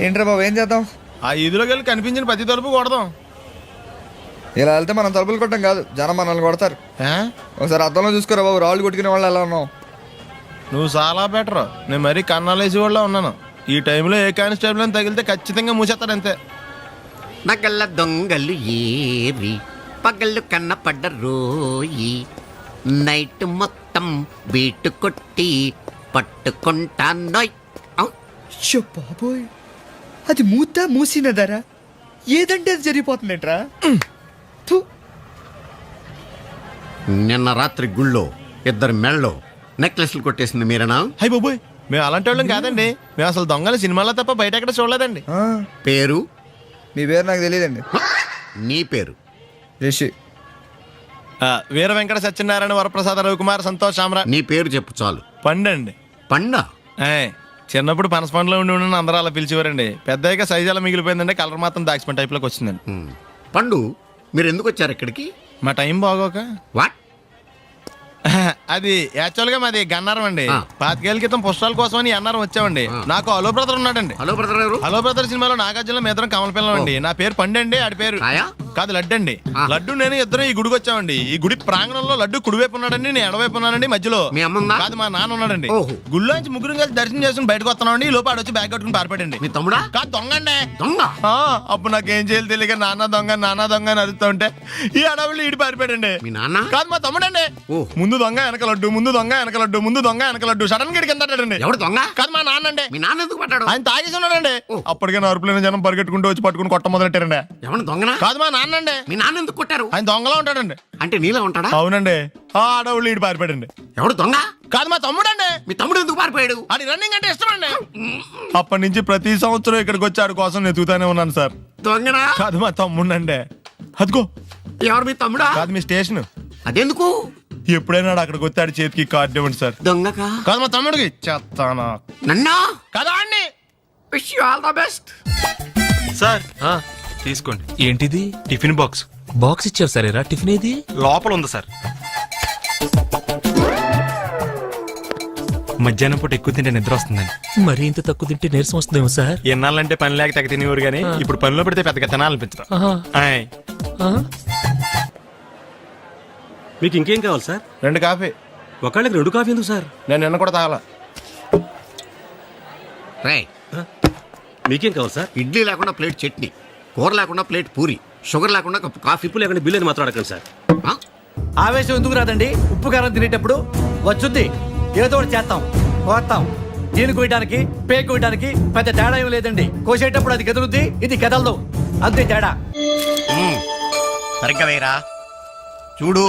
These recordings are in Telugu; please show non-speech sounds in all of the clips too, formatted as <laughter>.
ఏంట్రా బాబు ఏం చేద్దాం? ఆ ఈదులోకి వెళ్ళి కనిపించిన ప్రతి తలుపు కొడదాం. ఇలా వెళ్తే మనం తలుపులు కొట్టం కాదు జనం మనల్ని కొడతారు. ఏ? ఒకసారి అద్దంలో చూసుకోరా బాబు రాళ్ళు కొట్టుకునే వాళ్ళు ఎలా ఉన్నాం నువ్వు చాలా బెటర్ నేను మరీ కన్నాలేసి వాళ్ళ ఉన్నాను. ఈ టైంలో ఏ కానిస్టేబుల్ అని తగిలితే ఖచ్చితంగా మూసేస్తాడు అంతే. నగల దొంగలు ఏరి పగళ్ళు కన్నపడ్డ రోయి నైట్ మొత్తం బీటు కొట్టి పట్టుకుంటానోయ్. ఔ! షో బాబోయ్. అది మూత మూసినదరా ఏదంటే అది జరిగిపోతుందేంట్రా. నిన్న రాత్రి గుళ్ళో ఇద్దరు మెళ్ళో నెక్లెస్లు కొట్టేసింది మీరేనా? హై బాబోయ్ మేము అలాంటి వాళ్ళం కాదండి. మేము అసలు దొంగలు సినిమాలో తప్ప బయట ఎక్కడ చూడలేదండి. ఆ, పేరు? మీ పేరు నాకు తెలియదండి. నీ పేరు? రిషి. ఆ, వీర వెంకట సత్యనారాయణ వరప్రసాద రవికుమార్ సంతోష్ సామ్రా నీ పేరు చెప్పు చాలు. పండండి. పండ? చిన్నప్పుడు పనస పండులో ఉండి ఉండి అందరూ అలా పిలిచేవారండి. పెద్దగా సైజ్ అలా మిగిలిపోయిందండి కలర్ మాత్రం దాచిపోయిన టైప్లోకి వచ్చిందండి. పండు మీరు ఎందుకు వచ్చారు ఇక్కడికి? మా టైం బాగోక. వాట్ <laughs> అది యాక్చువల్గా మాది గన్నారం అండి. ఆ. పాతికేళ్ళ క్రితం పుస్తకాల కోసం అని అన్నారం వచ్చామండి. నాకు అలో బ్రదర్ ఉన్నాడండి. హలో బ్రదర్ హలో బ్రదర్ సినిమాలో నాగార్జున మేదరం కమల పిల్లం అండి. నా పేరు పండండి ఆడి పేరు? కాదు లడ్డు అండి. లడ్డు నేను ఇద్దరు ఈ గుడికి వచ్చామండి. ఈ గుడి ప్రాంగణంలో లడ్డు కుడివైపు ఉన్నాడండి నేను ఎడవైపు ఉన్నానండి మధ్యలో. మీ అమ్మ ఉందా? కాదు మా నాన్న ఉన్నాడండి. ఓహో. గుళ్ళో నుంచి ముగ్గురు కలిసి దర్శనం చేసుకుని బయటకు వస్తున్నామండి ఈ లోపు ఆడొచ్చి బ్యాగ్ కట్టుకుని మీ తమ్ముడా? కాదు దొంగ అండి. దొంగ? ఆ, అప్పుడు నాకేం చేయాలి తెలియక నాన్న దొంగ నాన్న దొంగ అని అరుస్తుంటే ఈ అడవులు ఈడి పారిపోయాడండి మీ నాన్న? కాదు మా తమ్ముడండి. ఓ. ముందు దొంగ వెనక లడ్డు ముందు దొంగ వెనక లడ్డు ముందు దొంగ వెనక లడ్డు. సడన్గా కింద ఎవడు దొంగ? కాదు మా నాన్న అండి. మీ నాన్న ఎందుకు పడ్డాడు ఆయన తాగేసి ఉన్నాడండి. ఓ. అప్పటికే నరుపులైన జనం పరిగెట్టుకుంటూ వచ్చి పట్టుకుని కొట్ట మొదలెట్టారండి. ఎవడు దొంగనా? కాదు మా నాన్న అండి మీ నాన్న ఎందుకు కొట్టారు? ఆయన దొంగలా ఉంటాడండి. అంటే నీలా ఉంటాడా? అవునండి. ఆ అడవులు ఈడు పారిపోయాడండి. ఎవడు దొంగ? కాదు మా తమ్ముడండి. మీ తమ్ముడు ఎందుకు పారిపోయాడు? అది రన్నింగ్ అంటే ఇష్టం అండి అప్పటి నుంచి ప్రతి సంవత్సరం ఇక్కడికి వచ్చి ఆడి కోసం వెతుకుతానే ఉన్నాను సార్. దొంగనా? కాదు మా తమ్ముడండి. అదిగో. ఎవరు మీ తమ్ముడా? కాదు మీ స్టేషన్. అదెందుకు? ఎప్పుడైనా ఆడు అక్కడికి వచ్చి ఆడి చేతికి కార్డు ఇవ్వండి సార్. దొంగకా? కాదు మా తమ్ముడికి చెత్తానా? నన్నా? కదా అండి wish you all the best sir తీసుకోండి. ఏంటిది? Tiffin box. బాక్స్ ఇచ్చావు సరేరా. టిఫిన్ ఏది? లోపల ఉంది సార్. మధ్యాహ్నం పూట ఎక్కువ తింటే నిద్ర వస్తుందండి. మరీ ఇంత తక్కువ తింటే నీరసం వస్తుందేమో సార్. ఎన్నాళ్ళంటే పని లేక తెగ తినేవారు కానీ ఇప్పుడు పనిలో పెడితే పెద్దగా తినాలనిపించదు. ఆయ్. మీకు ఇంకేం కావాలి సార్? రెండు కాఫీ. ఒకళ్ళకి రెండు కాఫీ ఎందుకు సార్? నేను నిన్న కూడా తాగల. రే మీకేం కావాలి సార్? ఇడ్లీ లేకుండా ప్లేట్ చట్నీ. కూర లేకుండా ప్లేట్ పూరి షుగర్ లేకుండా కప్పు కాఫీ ఇప్పుడు లేకుండా బిల్లు అని మాత్రం అడగండి సార్? ఆ? ఆవేశం ఎందుకు రాదండి? ఉప్పు కారం తినేటప్పుడు వచ్చుద్ది. ఏదో ఒకటి చేస్తాం కోస్తాం దీని కోయడానికి పే కోయడానికి పెద్ద తేడా ఏం లేదండి. కోసేటప్పుడు అది కదులుద్ది ఇది కదలదు అంతే తేడా. సరిగ్గా వేయరా? చూడు.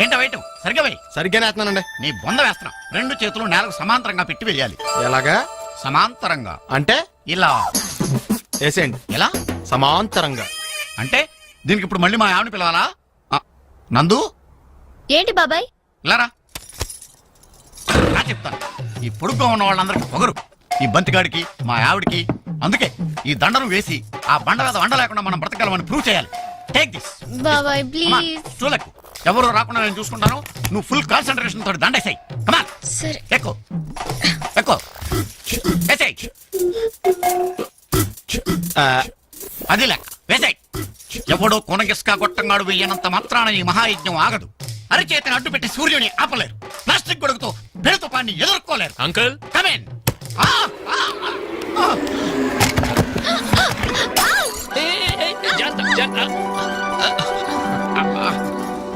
ఏంట వేయటం సరిగ్గా వేయి. సరిగ్గానే వేస్తున్నానండి. నీ బొంద వేస్తున్నాం. రెండు చేతులు నేలకు సమాంతరంగా పెట్టి వేయాలి ఎలాగా? సమాంతరంగా. అంటే? ఇలా. వేసేయండి. ఎలా? సమాంతరంగా. అంటే దీనికి ఇప్పుడు మళ్ళీ మా ఆవిడ పిలవాలా? ఆ, నందు? ఏంటి బాబాయ్? ఇలారా? నా చెప్తాను. ఈ పొడుగ్గా ఉన్న వాళ్ళందరికీ పొగరు. ఈ బంతిగాడికి మా ఆవిడికి. అందుకే ఈ దండను వేసి ఆ బండ మీద వండ లేకుండా మనం బ్రతకగలమని ప్రూవ్ చేయాలి. టేక్ దిస్ బాబాయ్ ప్లీజ్ చూలకు ఎవరు రాకుండా నేను చూసుకుంటాను. నువ్వు ఫుల్ కాన్సన్ట్రేషన్ తోటి దండేసాయి. కమా సరే. ఎక్కువ ఎక్కువ అది లెక్క. వేసేయ్. ఎవడో కొనగిస్కా గొట్టంగాడు వెయ్యనంత మాత్రాన ఈ మహాయజ్ఞం ఆగదు. అరిచేతిని అడ్డు పెట్టి సూర్యుని ఆపలేరు. ప్లాస్టిక్ గొడుగుతో పెడుతుపాన్ని ఎదుర్కోలేరు. అంకుల్? కమేన్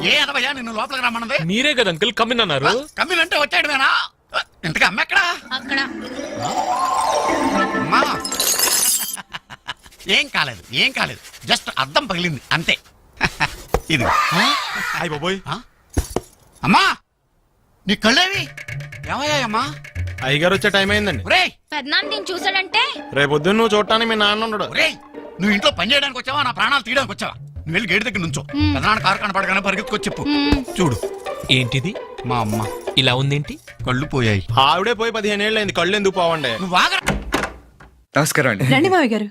ఏ అదవయ్యా నిన్ను లోపలికి రమ్మన్నది? మీరే కదా అంకుల్ కమ్మినన్నారు కమ్మినంటే వచ్చాడువేనా ఇంతగా అమ్మ ఎక్కడా? అక్కడ. అమ్మా ఏం కాలేదు ఏం కాలేదు. జస్ట్ అద్దం పగిలింది అంతే. <laughs> ఇది అయ్యి బాబోయ్. అమ్మా! నీ కళ్ళేవి? ఏమయ్యాయమ్మా? అయ్యగారు వచ్చే టైం అయిందండి. ఒరేయ్! పెద్దనాన్న నేను చూసాడంటే నువ్వు చూడటానికి మీ నాన్న ఉండడు. ఒరేయ్! నువ్వు ఇంట్లో పని చేయడానికి వచ్చావా? నా ప్రాణాలు తీయడానికి వచ్చావా? నువ్వు వెళ్ళి గేటు దగ్గర నుంచో. పెదనాన్న కారు కనపడగానే పరిగెత్తుకొచ్చి చెప్పు. చూడు. ఏంటిది? మా అమ్మ. ఇలా ఉందేంటి? కళ్ళు పోయాయి. ఆవిడే పోయి పదిహేను ఏళ్ళు అయింది కళ్ళు ఎందుకు పోవండి? నువ్వు ఆగరా. నమస్కారం అండి. రండి మావి గారు?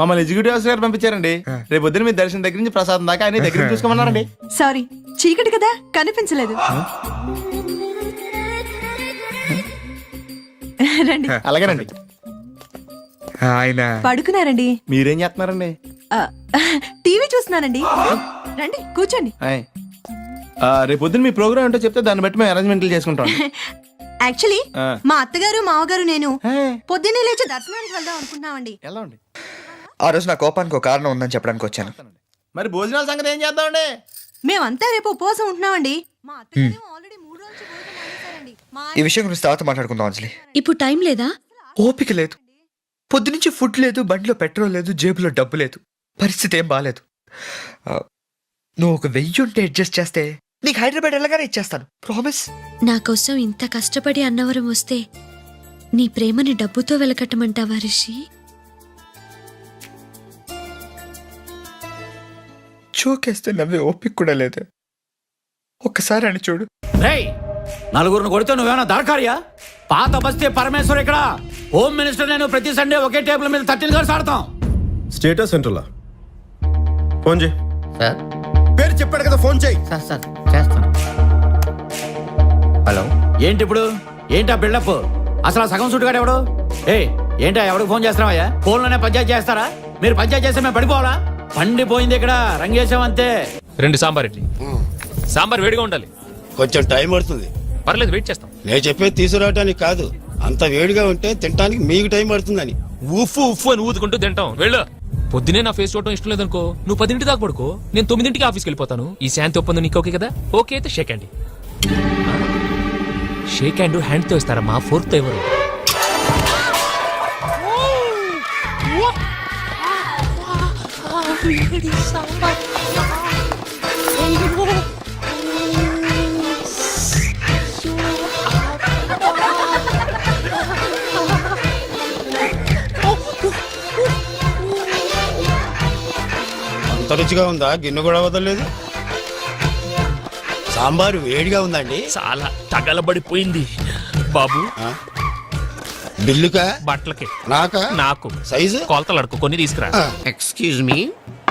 మమ్మల్ని ఎగ్జిక్యూటివ్ ఆఫీసర్ గారు పంపించారండి. రేపు పొద్దున్న మీ దర్శనం దగ్గర నుంచి ప్రసాదం దాకా ఆయన దగ్గర చూసుకోమన్నారండి. సారీ చీకటి కదా కనిపించలేదు. రండి. అలాగేనండి. ఆయన. పడుకున్నారండి. మీరేం చేస్తున్నారండి? టీవీ చూస్తున్నానండి. రండి కూర్చోండి. రేపు పొద్దున్న మీ ప్రోగ్రామ్ ఏంటో చెప్తే దాన్ని బట్టి మేము అరేంజ్మెంట్లు చేసుకుంటాం <laughs> యాక్చువల్లీ ఆ. మా అత్తగారు మావగారు నేను పొద్దున్నే లేచి దర్శనానికి వెళ్దాం అనుకుంటున్నామండి. ఎలా ఉండి ఆ రోజు నా కోపానికి ఒక కారణం ఉందని చెప్పడానికి వచ్చాను. మరి భోజనాల సంగతి ఏం చేద్దామండి? మేమంతా రేపు ఉపవాసం ఉంటున్నామండి. మా అత్తగారు ఆల్రెడీ మూడు రోజులు భోజనం మానేశారండి. మా ఈ విషయం గురించి తర్వాత మాట్లాడుకుందాం అంజలి. ఇప్పుడు టైం లేదా? ఓపిక లేదు. పొద్దునుంచి ఫుడ్ లేదు బండిలో పెట్రోల్ లేదు జేబులో డబ్బు లేదు. పరిస్థితి ఏం బాగాలేదు నువ్వు ఒక వెయ్యి ఉంటే అడ్జస్ట్ చేస్తే నీకు హైదరాబాద్ వెళ్ళగానే ఇచ్చేస్తాను. ప్రామిస్ నా కోసం ఇంత కష్టపడి అన్నవరం వస్తే నీ ప్రేమని డబ్బుతో వెలకట్టమంటావా రిషి? చోకేస్తే నవ్వే ఓపిక కూడా లేదు. ఒక్కసారి అని చూడు. రేయ్ నలుగురిని కొడితే నువ్వేమైనా దాడకారియా పాత బస్తే పరమేశ్వర్ ఇక్కడ. హోమ్ మినిస్టర్ నేను ప్రతి సండే ఒకే టేబుల్ మీద థర్టీన్ గర్స్ ఆడతాం. స్టేటస్ సెంటర్లా ఫోన్ చేయి. సార్. పేరు చెప్పాడు కదా ఫోన్ చేయి. Sir sir. చేస్తాను. హలో? ఏంటి ఇప్పుడు? ఏంటి ఆ బిల్డప్ అసలు ఆ సగం సుట్టుగాడు ఎవడు? ఏ ఏంటా ఎవడికి ఫోన్ చేస్తున్నావయ్యా? ఫోన్లోనే పంచాయతీ చేస్తారా? మీరు పంచాయతీ చేస్తే మేము పడిపోవాలా? పండిపోయింది ఇక్కడ రంగేశం అంతే. రెండు సాంబార్ ఇడ్లీ. సాంబార్ వేడిగా ఉండాలి. కొంచెం టైం పడుతుంది. పర్లేదు వెయిట్ చేస్తాం. నేను చెప్పేది తీసుకురావడానికి కాదు. అంత వేడిగా ఉంటే తినడానికి మీకు టైం పడుతుందని. ఉఫ్ఫు ఉఫ్ఫు అని ఊదుకుంటూ తింటాం. వెళ్ళు. పొద్దునే నా ఫేస్ చూడటం ఇష్టం లేదనుకో నువ్వు పదింటి దాకా పడుకో నేను తొమ్మిదింటికి ఆఫీస్కి వెళ్ళిపోతాను. ఈ శాంతి ఒప్పందం నీకు ఓకే కదా? ఓకే అయితే షేక్ హ్యాండ్ షేక్ హ్యాండ్ హ్యాండ్తో ఇస్తారమ్మా ఫోర్త్తో ఎవరు? అంత రుచిగా ఉందా? గిన్నె కూడా వదలలేదు. సాంబారు వేడిగా ఉందండి. చాలా తగలబడిపోయింది. బాబు? బిల్లుకా? బట్టలకి. నాకా? నాకు. సైజు? కొలతలు అడుకో కొన్ని తీసుకురా. ఎక్స్క్యూజ్ మీ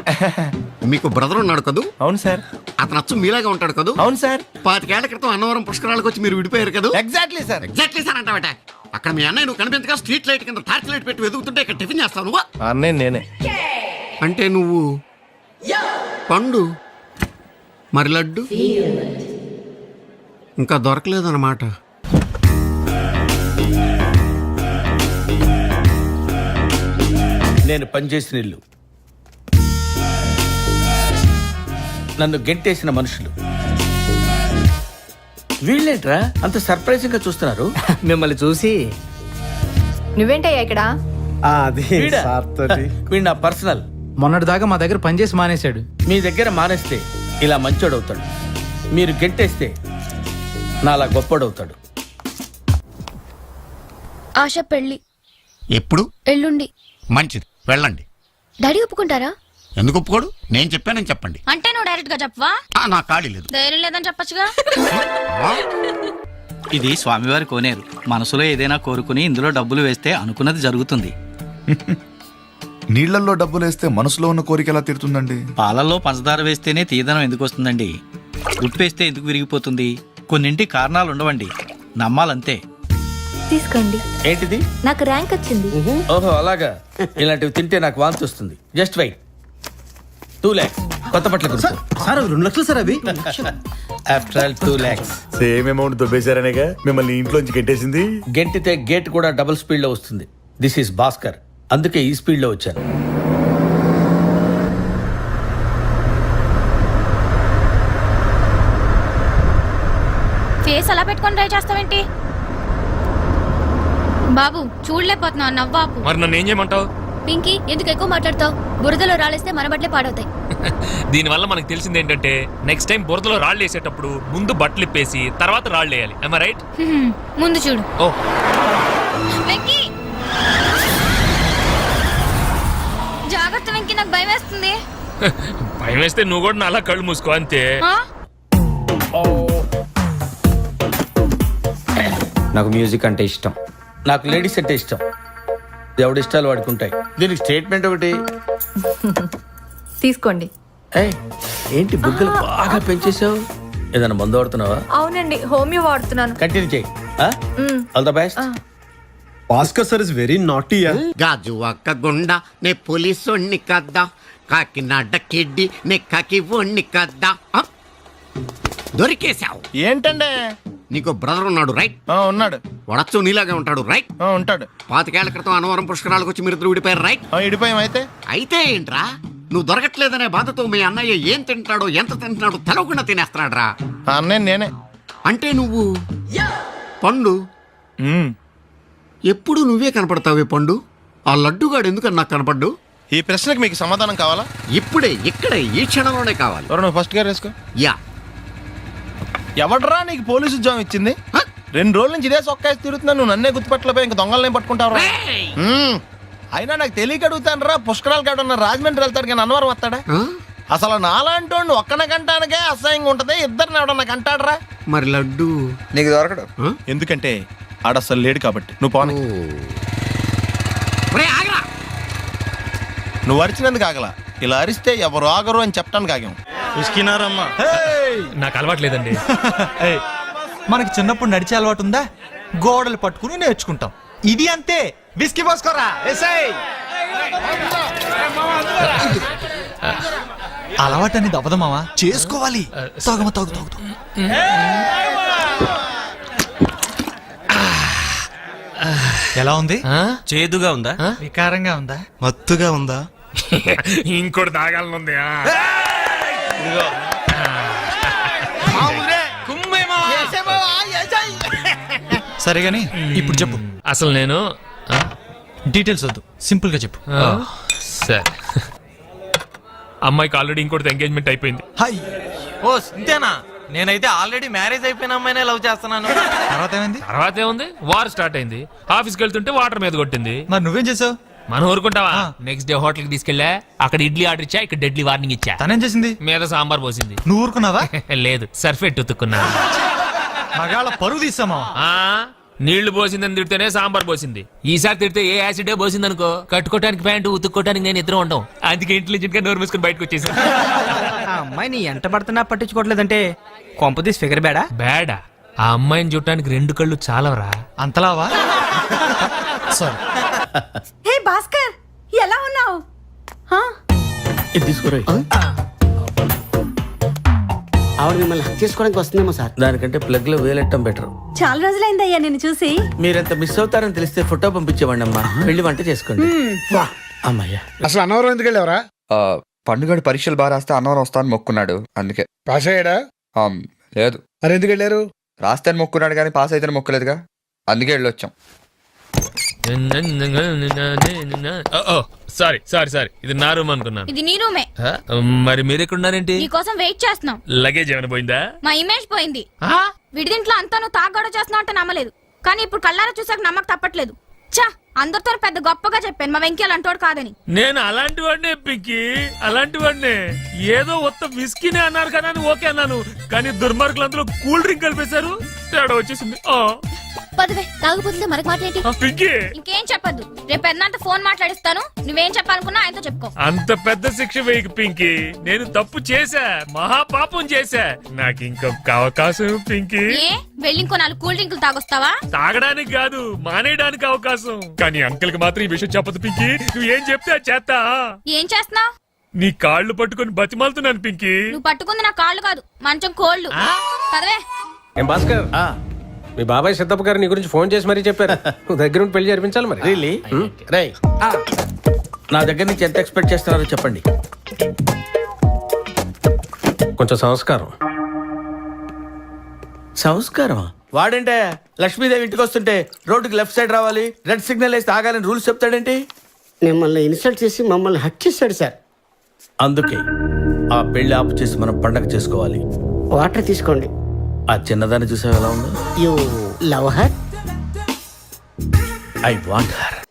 <laughs> మీకు బ్రదర్ ఉన్నాడు కదూ? అవును సార్. అతను అచ్చు మీలాగా ఉంటాడు కదూ? అవును సార్. పాతికేళ్ళ క్రితం అన్నవరం పుష్కరాలకు వచ్చి మీరు విడిపోయారు కదా? ఎగ్జాక్ట్లీ సార్ ఎగ్జాక్ట్లీ సార్ అంటావట. అక్కడ మీ అన్నయ్య నువ్వు కనిపించగా స్ట్రీట్ లైట్ కింద టార్చ్ లైట్ పెట్టి వెతుకుతుంటే ఇక్కడ టిఫిన్ చేస్తావు నువ్వు? అన్నయ్య నేనే. అంటే నువ్వు పండు? మరి లడ్డు? ఇంకా దొరకలేదన్నమాట. నేను పనిచేసిన ఇల్లు. నన్ను గెంటేసిన మనుషులు. వీళ్ళేంట్రా? అంత సర్ప్రైజింగ్గా చూస్తున్నారు. <laughs> మిమ్మల్ని చూసి. నువ్వేంటయ్యా ఇక్కడ? వీడా? <laughs> వీడు నా పర్సనల్. మొన్నటి దాకా మా దగ్గర పనిచేసి మానేశాడు. మీ దగ్గర మానేస్తే ఇలా మంచోడవుతాడు. మీరు గెంటేస్తే నాలా గొప్పోడవుతాడు. ఆశ పెళ్ళి ఎప్పుడు? ఎల్లుండి. మంచిది. వెళ్ళండి. డాడీ ఒప్పుకుంటారా? ఎందుకు ఒప్పుకోడు? నేను చెప్పానని చెప్పండి. అంటే నువ్వు డైరెక్ట్గా చెప్పవా? ఆ, నా ఖాళీ లేదు. ధైర్యం లేదని చెప్పొచ్చుగా? ఆ? ఇది స్వామివారి కోనేరు. మనసులో ఏదైనా కోరుకుని ఇందులో డబ్బులు వేస్తే అనుకున్నది జరుగుతుంది. నీళ్ళలో డబ్బులు వేస్తే మనసులో ఉన్న కోరిక ఎలా తీరుతుందండి? పాలల్లో పంచదార వేస్తేనే తీదనం ఎందుకు వస్తుందండి ఉప్పేస్తే ఎందుకు విరిగిపోతుంది? కొన్నింటి కారణాలు ఉండవండి నమ్మాలంతే. తీసుకోండి. ఏంటిది? నాకు ర్యాంక్ వచ్చింది. ఓహో అలాగా. ఇలాంటివి తింటే నాకు వాంతి వస్తుంది. Just wait. టూ ల్యాక్స్. కొత్త బట్టలు కొనుక్కో. సార్ రెండు లక్షలు సార్ అవి. After all two lakhs. Same amount దొబ్బేశారనేగా మిమ్మల్ని ఇంట్లోంచి కట్టేసింది గెంటితే గేట్ కూడా డబుల్ స్పీడ్లో వస్తుంది. దిస్ ఈస్ భాస్కర్ అందుకే ఈ స్పీడ్లో వచ్చాను. ఫేస్ అలా పెట్టుకొని ట్రై చేస్తావేంటి? బాబు చూడలేకపోతున్నావు నవ్వాపు మరి నన్ను ఏం చేయమంటావు? పింకీ ఎందుకు ఎక్కువ మాట్లాడతావు? బురదలో రాలేస్తే మన బట్టలే పాడవుతాయి. <laughs> దీనివల్ల మనకు తెలిసింది ఏంటంటే నెక్స్ట్ టైం బురదలో రాళ్ళు వేసేటప్పుడు ముందు బట్టలు ఇప్పేసి తర్వాత రాళ్ళు వేయాలి. రైట్ ముందు చూడు. ఓ. వెంకీ భయం వేస్తుంది భయం వేస్తే నువ్వు కూడా నా అలా కళ్ళు మూసుకో అంతే? నాకు మ్యూజిక్ అంటే ఇష్టం. నాకు లేడీస్ అంటే ఇష్టం. ఎవడి ఇష్టాలు వాడుకుంటాయి. దీనికి స్టేట్మెంట్ ఒకటి. తీసుకోండి. ఏంటి బుగ్గలు బాగా పెంచేసావు ఏదైనా మందు వాడుతున్నావా? అవునండి హోమియో వాడుతున్నాను. కంటిన్యూ చేయి. All the best. Bhaskar sir is very naughty గాజు ఒక్క గుండ నే పోలీసోణ్ణి కద్దా కాకినాడ కిడ్డి నే కకి ఒణ్ణి కద్దా ఆ? దొరికేశావు. ఏంటండి? నీకు బ్రదర్ ఉన్నాడు రైట్? ఆ, ఉన్నాడు. వడచ్చు నీలాగే ఉంటాడు రైట్? ఆ, ఉంటాడు. పాతికేళ్ళ క్రితం అనవరం పుష్కరాలకు వచ్చి మీరిద్దరు విడిపోయారు రైట్? ఆ, ఇడిపోయాం అయితే. అయితే ఏంట్రా? నువ్వు దొరకట్లేదనే బాధతో మీ అన్నయ్య ఏం తింటాడో ఎంత తింటున్నాడో తెలవకుండా తినేస్తున్నాడ్రా. ఆ అన్నయ్య నేనే. అంటే నువ్వు పండు. ఎప్పుడు నువ్వే కనపడతావే పండు? ఆ లడ్డుగాడు ఎందుకని నాకు కనపడ్డు? ఈ ప్రశ్నకి మీకు సమాధానం కావాలా? ఇప్పుడే ఇక్కడే ఈ క్షణంలోనే కావాలి. ఎవరు నువ్వు ఫస్ట్ గారు వేసుకో. యా. ఎవడరా నీకు పోలీసు ఉద్యోగం ఇచ్చింది? హ? రెండు రోజుల నుంచి ఇదే సొక్కాసి తిరుగుతున్నా నువ్వు నన్నే గుర్తుపట్టలేపోయి ఇంక దొంగలనే పట్టుకుంటావు! అయినా నాకు తెలియక అడుగుతాను రా పుష్కరాలు కాడున్న రాజమండ్రి వెళ్తాడు కానీ అన్నవరం వస్తాడా? ఆ? అసలు నాలాంటి వాడిని ఒక్కన కంటానికే అసహ్యంగా ఉంటది ఇద్దరిని ఎవడన్నా కంటాడరా? మరి లడ్డు? నీకు దొరకడు? ఎందుకంటే ఆడ అసలు లేడు కాబట్టి నువ్వు పోనీ నువ్వు అరిచినందుకు ఆగల ఇలా అరిస్తే ఎవరు ఆగరు అని చెప్పడానికి ఆగాం నాకు అలవాట్లేదండి మనకి చిన్నప్పుడు నడిచే అలవాటు ఉందా గోడలు పట్టుకుని నేర్చుకుంటాం ఇది అంతే విస్కీ పోసుకోరా అలవాటు అనేది అవ్వదు మావా చేసుకోవాలి తాగమ తాగు తాగు ఎలా ఉంది? చేదుగా ఉందా? వికారంగా ఉందా? మత్తుగా ఉందా? <laughs> ఇంకోటి తాగాలనుంది ఆ. సరే గాని ఇప్పుడు చెప్పు. అసలు నేను? డీటెయిల్స్ వద్దు. సింపుల్గా చెప్పు సరే. <laughs> అమ్మాయికి ఆల్రెడీ ఇంకోటి ఎంగేజ్మెంట్ అయిపోయింది. హాయ్ ఓ ఇంతేనా? నేనైతే ఆల్రెడీ మ్యారేజ్ అయిపోయిన అమ్మాయినే లవ్ చేస్తున్నాను. తర్వాత ఏమైంది? తర్వాత ఏముంది? వార్ స్టార్ట్ అయింది. ఆఫీస్కి వెళ్తుంటే వాటర్ మీద కొట్టింది. మరి నువ్వేం చేసావు? మనం ఊరుకుంటావా? నెక్స్ట్ డే హోటల్కి తీసుకెళ్ళా. అక్కడ ఇడ్లీ ఆర్డర్ ఇచ్చా ఇక్కడ డెడ్లీ వార్నింగ్ ఇచ్చా. తనేం చేసింది? మీద సాంబార్ పోసింది. నువ్వు ఊరుకున్నావా? <laughs> లేదు సర్ఫెట్ ఉతుక్కున్నా. మగాళ్ళ పరువు తీసామా ఆ? నీళ్ళు పోసిందని తిడితేనే సాంబార్ పోసింది. ఈసారి తిడితే ఏ యాసిడే పోసింది అనుకో కట్టుకోవడానికి ప్యాంటు ఉతుక్కోవడానికి నేను ఇద్దరు ఉంటాం అందుకే ఇంటెలిజెంట్గా నోరు మూసుకొని బయటకు వచ్చేసి. ఆ అమ్మాయి నీ ఎంట పడుతున్నా పట్టించుకోవట్లేదంటే కొంపదీసి ఫిగర్ బేడా బేడా ఆ అమ్మాయిని చూడటానికి రెండు కళ్ళు చాలవరా? అంతలావా? సారీ హే భాస్కర్ ఎలా ఉన్నావు? ఆవిడ మిమ్మల్ని హక్ చేసుకోవడానికి వస్తుందేమో సార్. దానికంటే ప్లగ్లో వేలెట్టం బెటర్. చాలా రోజులైందయ్యా నిన్ను చూసి. మీరంత మిస్ అవుతారని తెలిస్తే ఫోటో పంపించేవాడి అమ్మా వెళ్ళి వంట చేసుకోండి. అమ్మయ్యా. అసలు అన్నవరం ఎందుకు వెళ్ళావరా? ఆ, పండుగడు పరీక్షలు బాగా రాస్తే అన్నవరం వస్తాను మొక్కున్నాడు అందుకే. పాస్ అయ్యాడా? ఆమ్, లేదు. మరి ఎందుకు వెళ్ళారు? రాస్తే మొక్కున్నాడు కానీ పాస్ అయితే మొక్కలేదుగా. అందుకే వెళ్ళొచ్చాం. Sorry sorry sorry. ఇది నా రూమ్ అనుకున్నాను. ఇది నీ రూమే. ఆ, మరి మీరు ఎక్కడున్నారేంటి నీకోసం వెయిట్ చేస్తున్నాం. లగేజ్ ఏమైనా పోయిందా? మా ఇమేజ్ పోయింది. ఆ? విడిదింట్లో అంతా నువ్వు తాగడ చేస్తున్నావు అంటే నమ్మలేదు. కానీ ఇప్పుడు కళ్ళారా చూసాక నమ్మక తప్పట్లేదు. చా అందరితో పెద్ద గొప్పగా చెప్పాను. మా వెంకీ అంటోడు కాదని. నేను అలాంటి వాడినే పిక్కి. అలాంటి వాడినే ఏదో ఒత్త విస్కీనే అన్నారు కదా అని ఓకే అన్నాను. కానీ దుర్మార్గులు అందులో కూల్ డ్రింక్ కలిపేశారు. తేడా వచ్చేసింది. ఆ, పదవే తాగుపోతుంటే మరొక మాట ఏంటి? ఆ, పిక్కి. ఇంకేం చెప్పొద్దు. రేపు పెద్దనాంత ఫోన్ మాట్లాడిస్తాను. నువ్వేం చెప్పాలనుకున్నా ఆయనతో చెప్పుకో. అంత పెద్ద శిక్ష వేయకు పింకీ నేను తప్పు చేశా. మహాపాపం చేశా. నాకు ఇంకొక అవకాశం పింకీ ఏ? వెళ్ళి ఇంకో నాలుగు కూల్ డ్రింకులు తాగొస్తావా? తాగడానికి కాదు మానేయడానికి అవకాశం. కానీ అంకుల్కి మాత్రం ఈ విషయం చెప్పదు పింకీ. నువ్వు ఏం చెప్తే అది చేస్తా. ఏం చేస్తున్నావు? నీ కాళ్ళు పట్టుకొని బతిమాలుతున్నాను పింకీ. నువ్వు పట్టుకుంది నా కాళ్ళు కాదు మంచం కోళ్ళు. పదవే. ఏం భాస్కర్? మీ బాబాయ్ సిద్ధప్ప గారు నీ గురించి ఫోన్ చేసి మరీ చెప్పారు. <laughs> నువ్వు దగ్గర ఉండి పెళ్ళి జరిపించాలి మరి. రియలీ రై నా దగ్గర నుంచి ఎంత ఎక్స్పెక్ట్ చేస్తున్నారో చెప్పండి. కొంచెం సంస్కారం. సంస్కారం వాడంటే లక్ష్మీదేవి ఇంటికి వస్తుంటే రోడ్డుకి లెఫ్ట్ సైడ్ రావాలి రెడ్ సిగ్నల్ వేస్తే ఆగాలని రూల్స్ చెప్తాడేంటి? మిమ్మల్ని ఇన్సల్ట్ చేసి మమ్మల్ని హక్ చేశాడు సార్. అందుకే ఆ పెళ్ళి ఆపు చేసి మనం పండగ చేసుకోవాలి. వాటర్ తీసుకోండి. ఆ చిన్నదాన్ని చూసావు ఎలా ఉందో? You love her? I want her.